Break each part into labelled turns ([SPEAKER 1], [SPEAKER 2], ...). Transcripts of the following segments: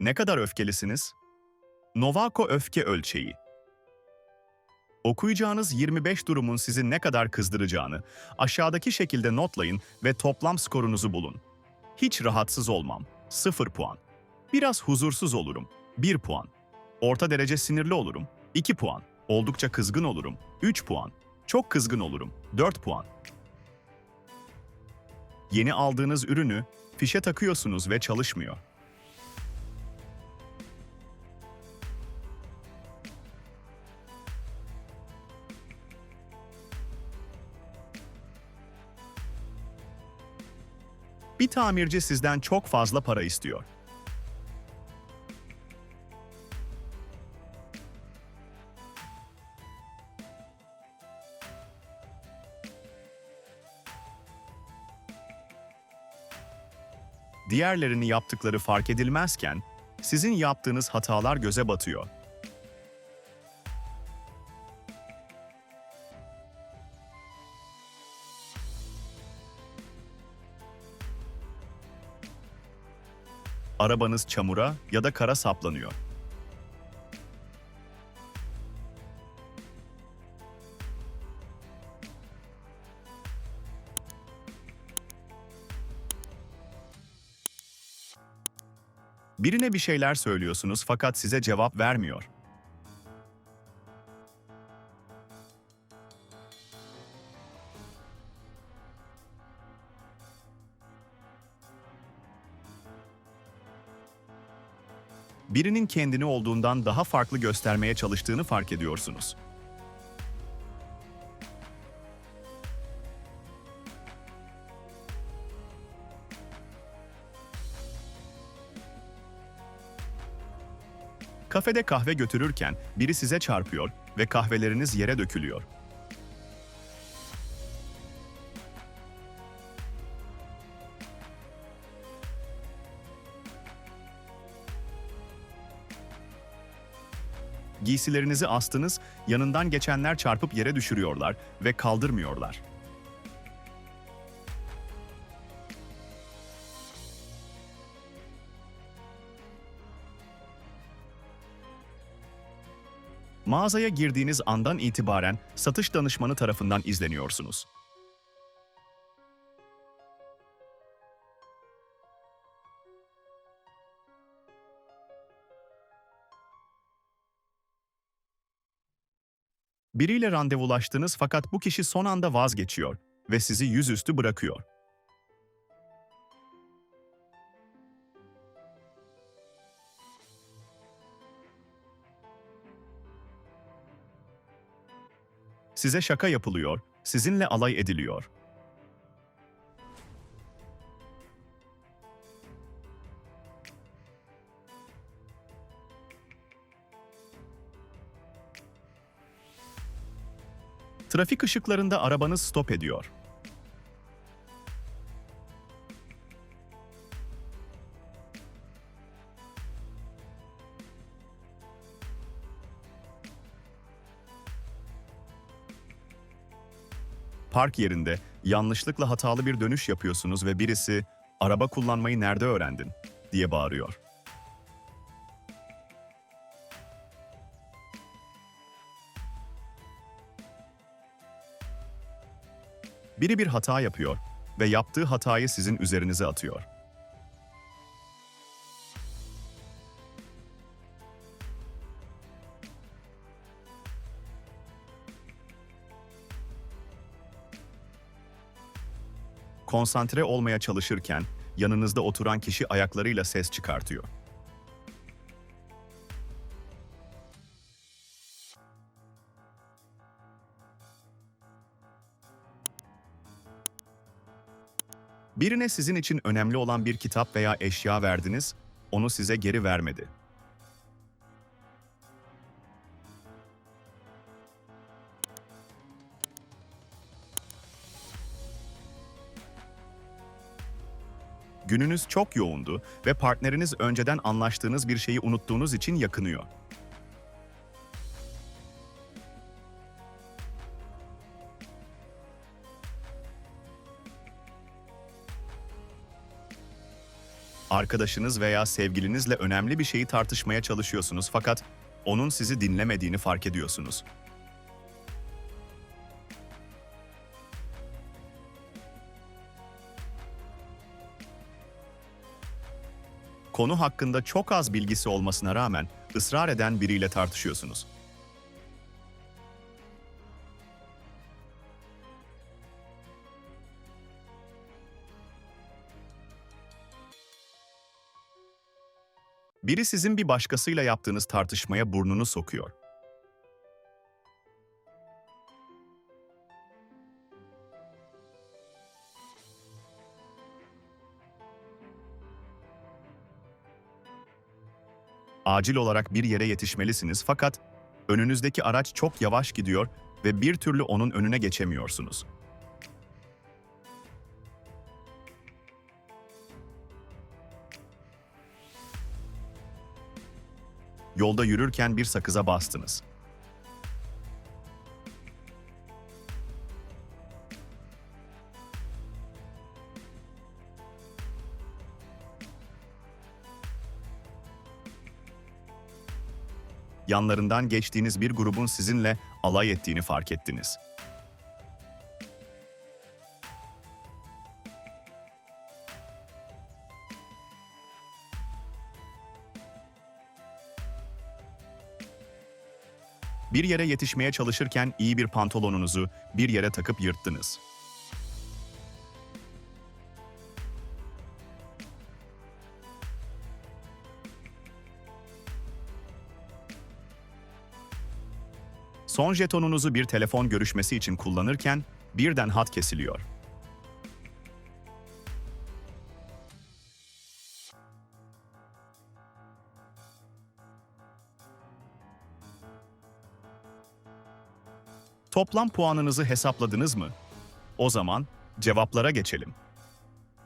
[SPEAKER 1] Ne kadar öfkelisiniz? Novako öfke ölçeği. Okuyacağınız 25 durumun sizi ne kadar kızdıracağını aşağıdaki şekilde notlayın ve toplam skorunuzu bulun. Hiç rahatsız olmam. 0 puan. Biraz huzursuz olurum. 1 puan. Orta derece sinirli olurum. 2 puan. Oldukça kızgın olurum. 3 puan. Çok kızgın olurum. 4 puan. Yeni aldığınız ürünü fişe takıyorsunuz ve çalışmıyor. Bir tamirci sizden çok fazla para istiyor. Diğerlerini yaptıkları fark edilmezken sizin yaptığınız hatalar göze batıyor. Arabanız çamura ya da kara saplanıyor. Birine bir şeyler söylüyorsunuz fakat size cevap vermiyor. Birinin kendini olduğundan daha farklı göstermeye çalıştığını fark ediyorsunuz. Kafede kahve götürürken biri size çarpıyor ve kahveleriniz yere dökülüyor. Giysilerinizi astınız, yanından geçenler çarpıp yere düşürüyorlar ve kaldırmıyorlar. Mağazaya girdiğiniz andan itibaren satış danışmanı tarafından izleniyorsunuz. Biriyle randevulaştınız fakat bu kişi son anda vazgeçiyor ve sizi yüzüstü bırakıyor. Size şaka yapılıyor, sizinle alay ediliyor. Trafik ışıklarında arabanız stop ediyor. Park yerinde yanlışlıkla hatalı bir dönüş yapıyorsunuz ve birisi "Araba kullanmayı nerede öğrendin?" diye bağırıyor. Biri bir hata yapıyor ve yaptığı hatayı sizin üzerinize atıyor. Konsantre olmaya çalışırken yanınızda oturan kişi ayaklarıyla ses çıkartıyor. Birine sizin için önemli olan bir kitap veya eşya verdiniz, onu size geri vermedi. Gününüz çok yoğundu ve partneriniz önceden anlaştığınız bir şeyi unuttuğunuz için yakınıyor. Arkadaşınız veya sevgilinizle önemli bir şeyi tartışmaya çalışıyorsunuz fakat onun sizi dinlemediğini fark ediyorsunuz. Konu hakkında çok az bilgisi olmasına rağmen ısrar eden biriyle tartışıyorsunuz. Biri sizin bir başkasıyla yaptığınız tartışmaya burnunu sokuyor. Acil olarak bir yere yetişmelisiniz fakat önünüzdeki araç çok yavaş gidiyor ve bir türlü onun önüne geçemiyorsunuz. Yolda yürürken bir sakıza bastınız. Yanlarından geçtiğiniz bir grubun sizinle alay ettiğini fark ettiniz. Bir yere yetişmeye çalışırken iyi bir pantolonunuzu bir yere takıp yırttınız. Son jetonunuzu bir telefon görüşmesi için kullanırken birden hat kesiliyor. Toplam puanınızı hesapladınız mı? O zaman cevaplara geçelim.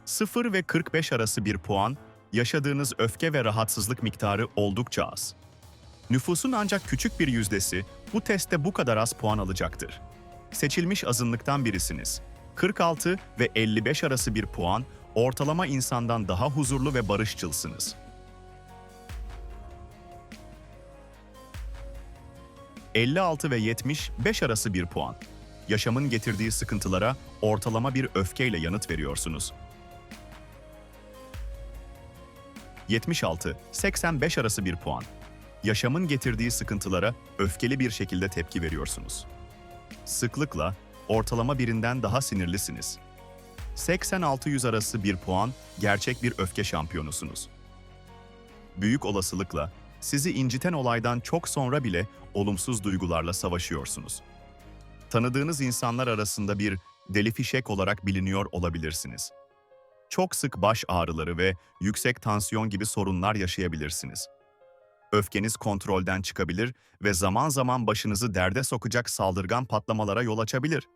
[SPEAKER 1] 0 ve 45 arası bir puan, yaşadığınız öfke ve rahatsızlık miktarı oldukça az. Nüfusun ancak küçük bir yüzdesi bu testte bu kadar az puan alacaktır. Seçilmiş azınlıktan birisiniz. 46 ve 55 arası bir puan, ortalama insandan daha huzurlu ve barışçılsınız. 56 ve 75 arası bir puan. Yaşamın getirdiği sıkıntılara ortalama bir öfkeyle yanıt veriyorsunuz. 76, 85 arası bir puan. Yaşamın getirdiği sıkıntılara öfkeli bir şekilde tepki veriyorsunuz. Sıklıkla ortalama birinden daha sinirlisiniz. 80-600 arası bir puan, gerçek bir öfke şampiyonusunuz. Büyük olasılıkla sizi inciten olaydan çok sonra bile olumsuz duygularla savaşıyorsunuz. Tanıdığınız insanlar arasında bir deli fişek olarak biliniyor olabilirsiniz. Çok sık baş ağrıları ve yüksek tansiyon gibi sorunlar yaşayabilirsiniz. Öfkeniz kontrolden çıkabilir ve zaman zaman başınızı derde sokacak saldırgan patlamalara yol açabilir.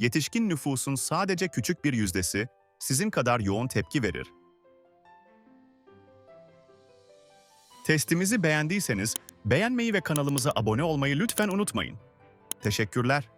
[SPEAKER 1] Yetişkin nüfusun sadece küçük bir yüzdesi sizin kadar yoğun tepki verir. Testimizi beğendiyseniz beğenmeyi ve kanalımıza abone olmayı lütfen unutmayın. Teşekkürler.